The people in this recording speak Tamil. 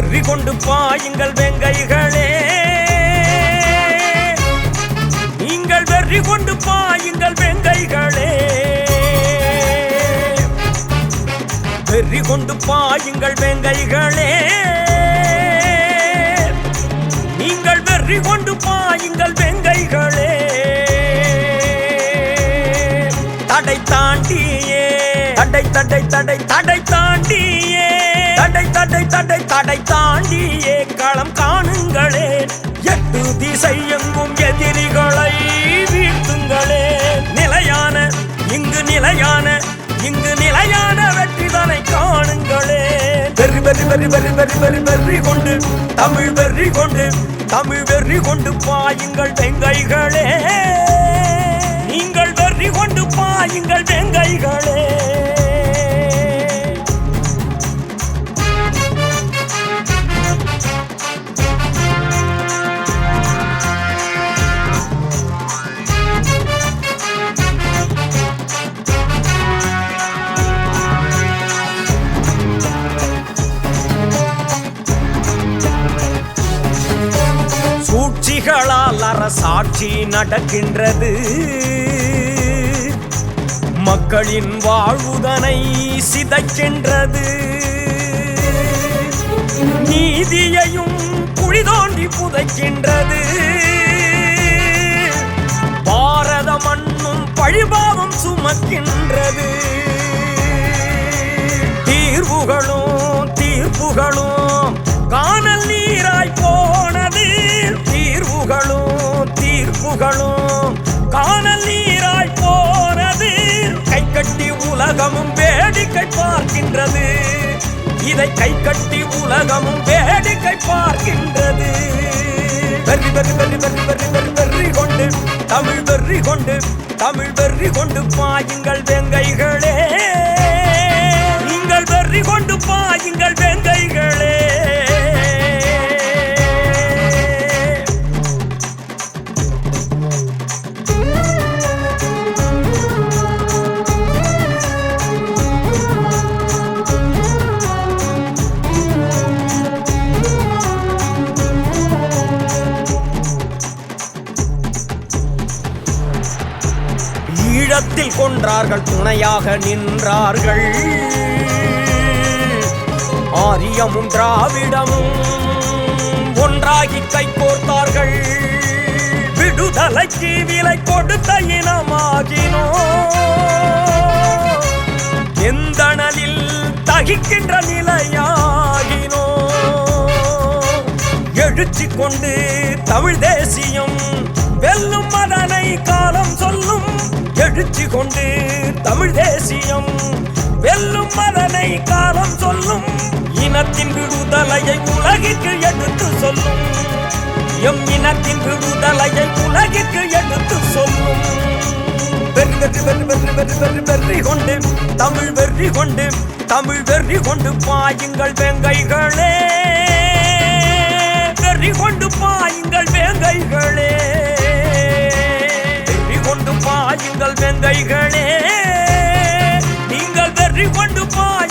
பாயுங்கள் வெங்கைகளே. நீங்கள் வெறி கொண்டு பாயுங்கள் வெங்கைகளே. வெறி கொண்டு பாயுங்கள் வெங்கைகளே. நீங்கள் வெறி கொண்டு பாயுங்கள் வெங்கைகளே. தடை தாண்டியே. தடை தடை தடை தடை தான் தடை தடை தாண்டியே களம் காணுங்களே. எட்டு திசை எங்கும் எதிரிகளை வீழ்த்துங்களே. நிலையான இங்கு நிலையான இங்கு நிலையான வெற்றிதனை காணுங்களே. வெறி வெறி வெறி வெறி வெறி வெறி வெறி கொண்டு தமிழ் வெறி கொண்டு தமிழ் வெறி கொண்டு பாயுங்கள் வெங்கைகளே. நீங்கள் வெறி கொண்டு பாயுங்கள் வெங்கைகள். அரசாட்சி நடக்கின்றது. மக்களின் வாழ்வுதனை சிதைக்கின்றது. நீதியையும் குழி தோண்டி புதைக்கின்றது. பாரத மண்ணும் பழிபாவம் சுமக்கின்றது. தீர்வுகளும் தீர்ப்புகளும் காணல் நீராய் போனது. தீர்வுகளும் தீர்ப்புகளும் காணல் நீராய் போனது. கை கட்டி உலகமும் வேடிக்கை பார்க்கின்றது. இதை கை கட்டி உலகமும் வேடிக்கை பார்க்கின்றது. வெறி வெறி வெறி வெறி வெறி வெறி வெறி கொண்டு தமிழ் வெறி கொண்டு தமிழ் வெறி கொண்டு பாயுங்கள் ஈழத்தில் கொன்றார்கள் துணையாக நின்றார்கள். ஆரியமும் திராவிடமும் ஒன்றாகி கை கோர்த்தார்கள் விடுதலைக்கு விலை கொடுத்த இனமாகினோ எந்தணலில் தகிக்கின்ற நிலையாகினோ எழுச்சி கொண்டு தமிழ் தேசியம் வெல்லும் மதனை காலம் சொல்லும் அழிச்சு கொண்டு தமிழ் தேசியம் வெல்லும் மதனை காலம் சொல்லும் இனத்தின் விடுதலையை உலகிற்கு எடுத்து சொல்லும். எம் இனத்தின் விடுதலையை உலகிற்கு எடுத்து சொல்லும். வெற்றி வெற்றி வெற்றி வெற்றி வெற்றி வெற்றி வெற்றி கொண்டு தமிழ் வெற்றி கொண்டு தமிழ் வெற்றி கொண்டு பாயுங்கள் வெங்கைகளே. வெற்றி கொண்டு பாயுங்கள் கொண்டு நீங்கள் வெற்றி கொண்டு பாய்